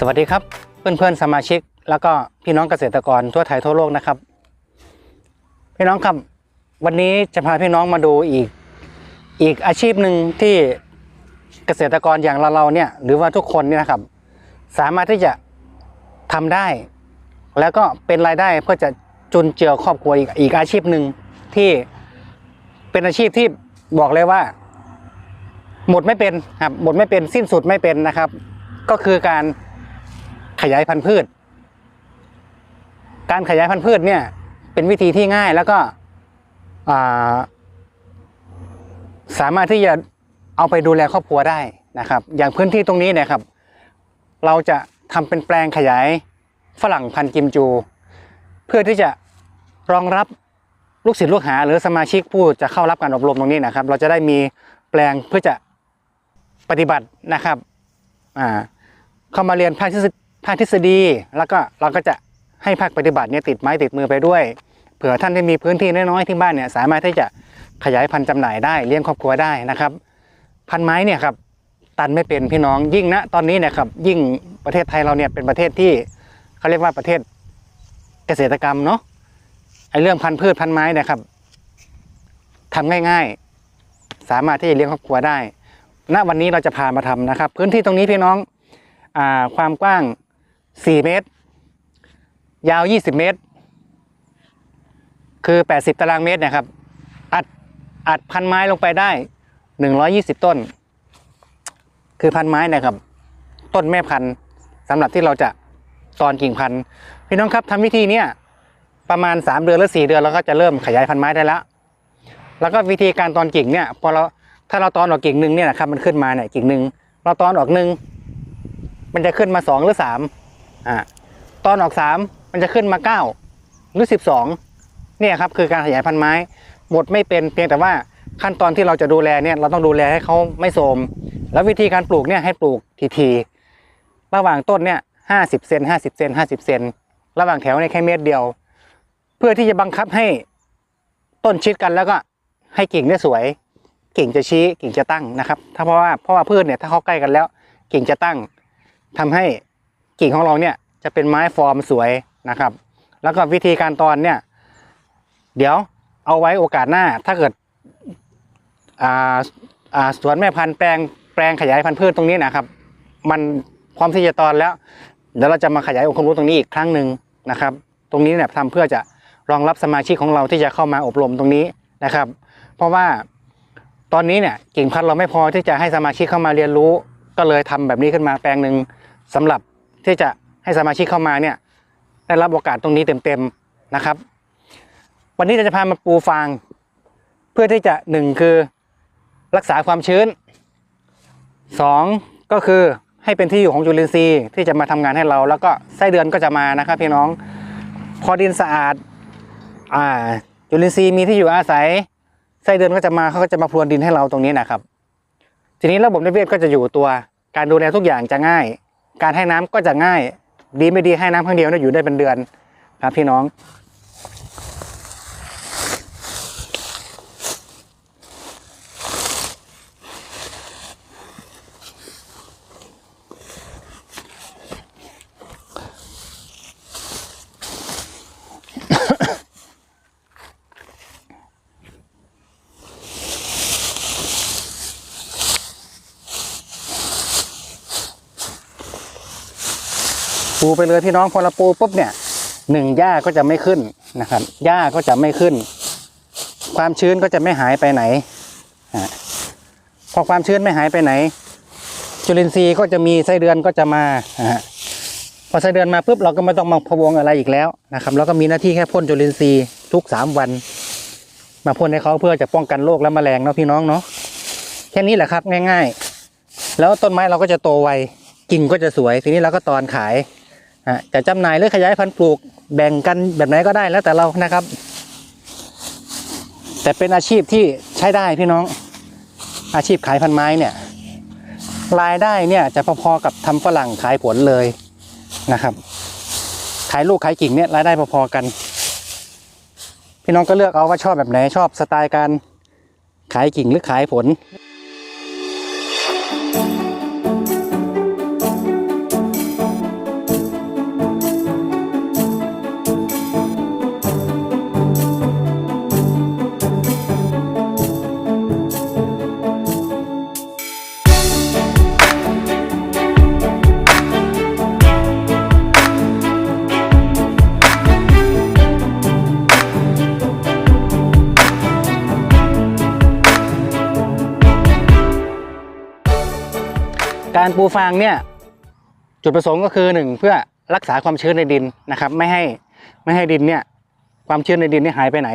สวัสดีครับเพื่อนๆสมาชิก แล้วก็พี่น้องเกษตรกรทั่วไทยทั่วโลกนะครับ พี่น้องครับวันนี้จะพาพี่น้องมาดูอีกอีกอาชีพหนึ่งที่เกษตรกรอย่างเราๆเนี่ยหรือว่าทุกคนเนี่ยนะครับ สามารถที่จะทำได้ แล้วก็เป็นรายได้เพื่อจะจุนเจือครอบครัวอีกอีกอาชีพหนึ่งที่เป็นอาชีพที่บอกเลยว่า หมดไม่เป็นครับหมดไม่เป็นสิ้นสุดไม่เป็นนะครับ ก็คือการ ยายพันธุ์พืช การขยายพันธุ์พืชเนี่ย เป็นวิธีที่ง่ายแล้วก็าสามารถที่จะเอาไปดูแลครอบครัวได้นะครับ อย่างพื้นที่ตรงนี้นะครับ เราจะทำเป็นแปลงขยายฝรั่งพันธุ์กิมจู เพื่อที่จะรองรับลูกศิษย์ลูกหา หรือสมาชิกผู้จะเข้ารับการอบรมตรงนี้นะครับ เราจะได้มีแปลงเพื่อจะปฏิบัตินะครับเข้ามาเรียนภาคทฤษฎี ภาคทฤษฎี แล้วก็เราก็จะให้ภาคปฏิบัติเนี่ยติดไม้ติดมือไปด้วย เผื่อท่านที่มีพื้นที่น้อยๆที่บ้านเนี่ยสามารถที่จะขยายพันธุ์จำหน่ายได้เลี้ยงครอบครัวได้นะครับ พันไม้เนี่ยครับตันไม่เป็นพี่น้องยิ่งนะตอนนี้เนี่ยครับยิ่งประเทศไทยเราเนี่ยเป็นประเทศที่เขาเรียกว่าประเทศเกษตรกรรมเนาะไอเรื่องพันธุ์พืชพันธุ์ไม้เนะครับทำง่ายๆ สามารถที่จะเลี้ยงครอบครัวได้ ณวันนี้เราจะพามาทำนะครับ พื้นที่ตรงนี้พี่น้องอความกว้าง 4เมตร ยาว20เมตร คือ80ตารางเมตรนะครับ อัดอัดพันไม้ลงไปได้120ต้น คือพันไม้นะครับ ต้นแม่พันธุ์สำหรับที่เราจะตอนกิ่งพันธุ์พี่น้องครับทำวิธีเนี้ยประมาณ3เดือนหรือ4เดือนเราก็จะเริ่มขยายพันไม้ได้แล้ว แล้วก็วิธีการตอนกิ่งเนี่ยพอเราถ้าเราตอนออกกิ่งหนึ่งเนี่ยนะครับมันขึ้นมาเนี่ยกิ่งหนึ่งเราตอนออกหนึ่งมันจะขึ้นมาสองหรือสาม อ่าตอนออกสามมันจะขึ้นมาเก้าหรือสิบสองเนี่ยครับคือการขยายพันธุ์ไม้ หมดไม่เป็นเพียงแต่ว่าขั้นตอนที่เราจะดูแลเนี่ยเราต้องดูแลให้เขาไม่โทมแล้ววิธีการปลูกเนี่ยให้ปลูกทีๆระหว่างต้นเนี่ยห้าสิบเซนห้าสิบเซนห้าสิบเซนระหว่างแถวเนี่ยแค่เมตรเดียว เพื่อที่จะบังคับให้ต้นชิดกันแล้วก็ให้กิ่งเนี่ยสวย กิ่งจะชี้กิ่งจะตั้งนะครับ ถ้าเพราะว่าเพราะว่าพืชเนี่ยถ้าเขาใกล้กันแล้ว กิ่งจะตั้งทำให้ กิ่งของเราเนี่ยจะเป็นไม้ฟอร์มสวยนะครับ แล้วก็วิธีการตอนเนี่ย เดี๋ยวเอาไว้โอกาสหน้าถ้าเกิดสวนแม่พันธุ์แปลงแปลงขยายพันธุ์พืชตรงนี้นะครับ มันพร้อมที่จะตอนแล้ว เดี๋ยวเราจะมาขยายองค์ความรู้ตรงนี้อีกครั้งหนึ่งนะครับ ตรงนี้เนี่ยทำเพื่อจะรองรับสมาชิกของเราที่จะเข้ามาอบรมตรงนี้นะครับ เพราะว่าตอนนี้เนี่ยกิ่งพันธุ์เราไม่พอที่จะให้สมาชิกเข้ามาเรียนรู้ ก็เลยทำแบบนี้ขึ้นมาแปลงหนึ่งสำหรับ ที่จะให้สมาชิกเข้ามาเนี่ยได้รับโอกาสตรงนี้เต็มๆนะครับ วันนี้เราจะพามาปูฟาง เพื่อที่จะหนึ่งคือรักษาความชื้นสองก็คือให้เป็นที่อยู่ของจุลินทรีย์ที่จะมาทำงานให้เรา แล้วก็ไส้เดือนก็จะมานะครับพี่น้องพอดินสะอาดอ่าจุลินทรีย์มีที่อยู่อาศัยไส้เดือนก็จะมาเขาก็จะมาพรวนดินให้เราตรงนี้นะครับ ทีนี้ระบบนิเวศก็จะอยู่ตัวการดูแลทุกอย่างจะง่าย การให้น้ำก็จะง่าย ดีไม่ดีให้น้ำครั้งเดียวเนี่ยอยู่ได้เป็นเดือนครับพี่น้อง ปูไปเลยพี่น้องพอเราปูปุ๊บเนี่ยหนึ่งหญ้าก็จะไม่ขึ้นนะครับหญ้าก็จะไม่ขึ้น ความชื้นก็จะไม่หายไปไหนพอความชื้นไม่หายไปไหน จุลินทรีย์ก็จะมีไส้เดือนก็จะมาพอไส้เดือนมาปุ๊บเราก็ไม่ต้องมาพวงอะไรอีกแล้วนะครับเราก็มีหน้าที่แค่พ่นจุลินทรีย์ทุกสามวัน มาพ่นให้เขาเพื่อจะป้องกันโรคและแมลงเนาะพี่น้องเนาะแค่นี้แหละครับง่าย ๆ แล้วต้นไม้เราก็จะโตไวกิ่งก็จะสวย ทีนี้เราก็ตอนขาย จะจำหน่ายหรือขยายพันธุ์ปลูกแบ่งกันแบบไหนก็ได้แล้วแต่เรานะครับ แต่เป็นอาชีพที่ใช้ได้พี่น้อง อาชีพขายพันไม้เนี่ยรายได้เนี่ยจะพอๆกับทำฝรั่งขายผลเลยนะครับ ขายลูกขายกิ่งเนี่ยรายได้พอๆกัน พี่น้องก็เลือกเอาว่าชอบแบบไหนชอบสไตล์การขายกิ่งหรือขายผล การปูฟางเนี่ยจุดประสงค์ก็คือหนึ่งเพื่อรักษาความชื้นในดินนะครับ ไม่ให้ไม่ให้ดินเนี่ยความชื้นในดินเนี่ยหายไปไหน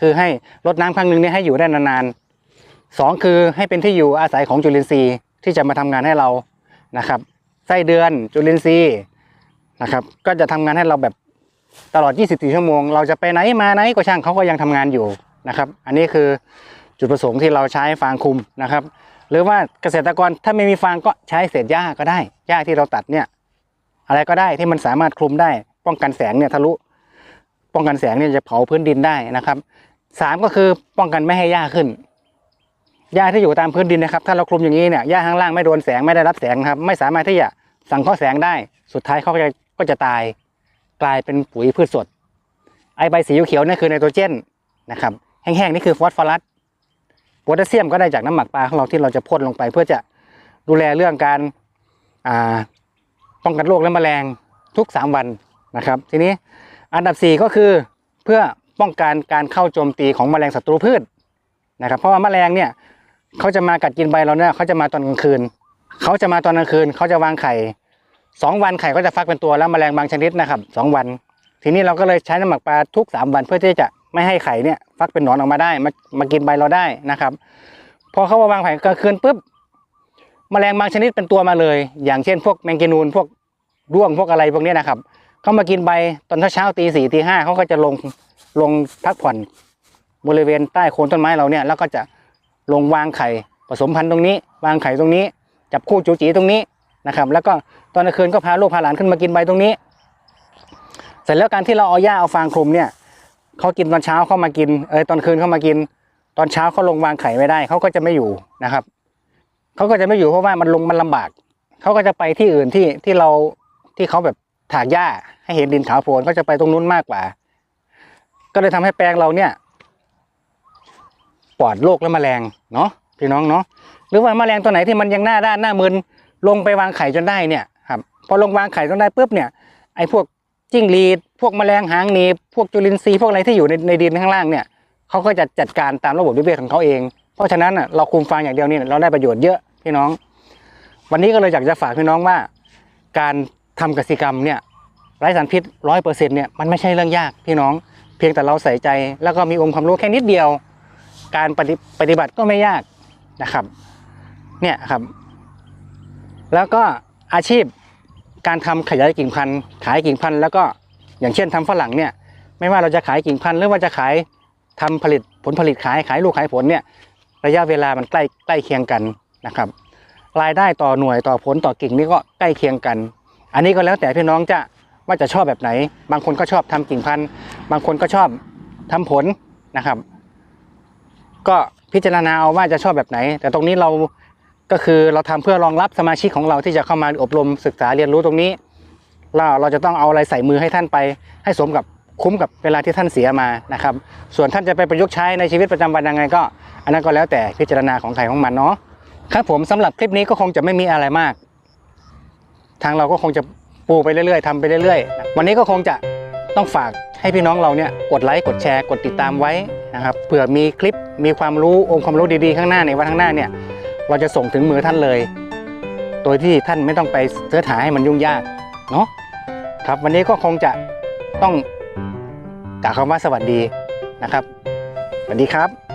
คือให้รดน้ำครั้งหนึ่งเนี่ยให้อยู่ได้นานๆสองคือให้เป็นที่อยู่อาศัยของจุลินทรีย์ที่จะมาทำงานให้เรานะครับไส้เดือนจุลินทรีย์นะครับ ก็จะทำงานให้เราแบบตลอด 24 ชั่วโมง เราจะไปไหนมาไหนก็ช่างเขาก็ยังทำงานอยู่นะครับ อันนี้คือจุดประสงค์ที่เราใช้ฟางคุมนะครับ หรือว่าเกษตรกรถ้าไม่มีฟางก็ใช้เศษหญ้าก็ได้หญ้าที่เราตัดเนี่ย อะไรก็ได้ที่มันสามารถคลุมได้ ป้องกันแสงเนี่ยทะลุ ป้องกันแสงเนี่ยจะเผาพื้นดินได้นะครับสามก็คือป้องกันไม่ให้หญ้าขึ้นหญ้าที่อยู่ตามพื้นดินนะครับ ถ้าเราคลุมอย่างนี้เนี่ยหญ้าข้างล่างไม่โดนแสงไม่ได้รับแสงครับ ไม่สามารถที่จะสังเคราะห์แสงได้ สุดท้ายเขาก็จะก็จะตายกลายเป็นปุ๋ยพืชสด ไอใบสีเขียวนี่คือไนโตรเจนนะครับ แห้งๆนี่คือฟอสฟอรัส โพแทสเซียมก็ได้จากน้ำหมักปลาของเราที่เราจะพ่นลงไป เพื่อจะดูแลเรื่องการอ่าป้องกันโรคและแมลงทุก 3 วันนะครับ ทีนี้อันดับ 4 ก็คือเพื่อป้องกันการเข้าโจมตีของแมลงศัตรูพืชนะครับ เพราะว่าแมลงเนี่ยเขาจะมากัดกินใบเราเนี่ยเขาจะมาตอนกลางคืนเขาจะมาตอนกลางคืนเขาจะวางไข่สองวันไข่ก็จะฟักเป็นตัวแล้วแมลงบางชนิดนะครับสองวัน ทีนี้เราก็เลยใช้น้ำหมักปลาทุก3วันเพื่อที่จะไม่ให้ไข่เนี่ยฟักเป็นหนอนออกมาได้มามากินใบเราได้นะครับ พอเขามาวางไข่กลางคืนปุ๊บแมลงบางชนิดเป็นตัวมาเลย อย่างเช่น พวกแมงกีนูนพวกด้วงพวกอะไรพวกนี้นะครับเขามากินใบตอนเช้าตีสี่ตีห้าเขาก็จะลงลงพักผ่อนบริเวณใต้โคนต้นไม้เราเนี่ยแล้วก็จะลงวางไข่ผสมพันธุ์ตรงนี้ วางไข่ตรงนี้ จับคู่จูจีตรงนี้นะครับ แล้วก็ตอนกลางคืนก็พาลูกพาหลานขึ้นมากินใบตรงนี้ เสร็จแล้วการที่เราเอาหญ้าเอาฟางคลุมเนี่ย เขากินตอนเช้าเขามากิน เออตอนคืนเขามากิน ตอนเช้าเขาลงวางไข่ไม่ได้ เขาก็จะไม่อยู่นะครับ เขาก็จะไม่อยู่เพราะว่ามันลงมันลำบาก เขาก็จะไปที่อื่นที่ที่เราที่เขาแบบถากหญ้าให้เห็นดินขาวโพลนก็จะไปตรงนู้นมากกว่า ก็เลยทำให้แปลงเราเนี่ย ปลอดโรคและแมลงเนาะพี่น้องเนาะหรือว่าแมลงตัวไหนที่มันยังหน้าด้านหน้ามึนลงไปวางไข่จนได้เนี่ยครับพอลงวางไข่จนได้ปุ๊บเนี่ยไอ้พวก จิ้งหรีดพวกแมลงหางหนีบพวกจุลินทรีย์พวกอะไรที่อยู่ในในดินข้างล่างเนี่ยเขาก็จะจัดการตามระบบนิเวศของเขาเอง เพราะฉะนั้นน่ะเราคุมฟางอย่างเดียวนี่เราได้ประโยชน์เยอะพี่น้อง วันนี้ก็เลยอยากจะฝากพี่น้องว่า การทำกสิกรรมเนี่ยไร้สารพิษร้อยเปอร์เซ็นต์เนี่ยมันไม่ใช่เรื่องยากพี่น้อง เพียงแต่เราใส่ใจ แล้วก็มีองค์ความรู้แค่นิดเดียว การปฏิปฏิบัติก็ไม่ยากนะครับ เนี่ยครับ แล้วก็อาชีพ การทำขยายกิ่งพันธุ์ขายกิ่งพันธุ์แล้วก็อย่างเช่นทำฝรั่งเนี่ยไม่ว่าเราจะขายกิ่งพันธุ์หรือว่าจะขายทำผลิตผลผลิตขายขายลูกขายผลเนี่ยระยะเวลามันใกล้ใกล้เคียงกันนะครับรายได้ต่อหน่วยต่อผลต่อกิ่งนี่ก็ใกล้เคียงกัน อันนี้ก็แล้วแต่พี่น้องจะว่าจะชอบแบบไหน บางคนก็ชอบทำกิ่งพันธุ์ บางคนก็ชอบทำผลนะครับ ก็พิจารณาเอาว่าจะชอบแบบไหน แต่ตรงนี้เรา ก็คือเราทำเพื่อรองรับสมาชิกของเราที่จะเข้ามาอบรมศึกษาเรียนรู้ตรงนี้เราเราจะต้องเอาอะไรใส่มือให้ท่านไป ให้สมกับคุ้มกับเวลาที่ท่านเสียมานะครับ ส่วนท่านจะไปประยุกต์ใช้ในชีวิตประจำวันยังไงก็ อันนั้นก็แล้วแต่พิจารณาของใครของมันเนาะครับผมสำหรับคลิปนี้ก็คงจะไม่มีอะไรมาก ทางเราก็คงจะปูไปเรื่อยๆทำไปเรื่อยๆ วันนี้ก็คงจะต้องฝากให้พี่น้องเราเนี่ยกดไลค์กดแชร์กดติดตามไว้นะครับเผื่อมีคลิปมีความรู้องค์ความรู้ดีๆข้างหน้าในวันข้างหน้าเนี่ย เราจะส่งถึงมือท่านเลย โดยที่ท่านไม่ต้องไปเสิร์ชหาให้มันยุ่งยากเนาะครับวันนี้ก็คงจะต้องกล่าวคำว่าสวัสดีนะครับสวัสดีครับ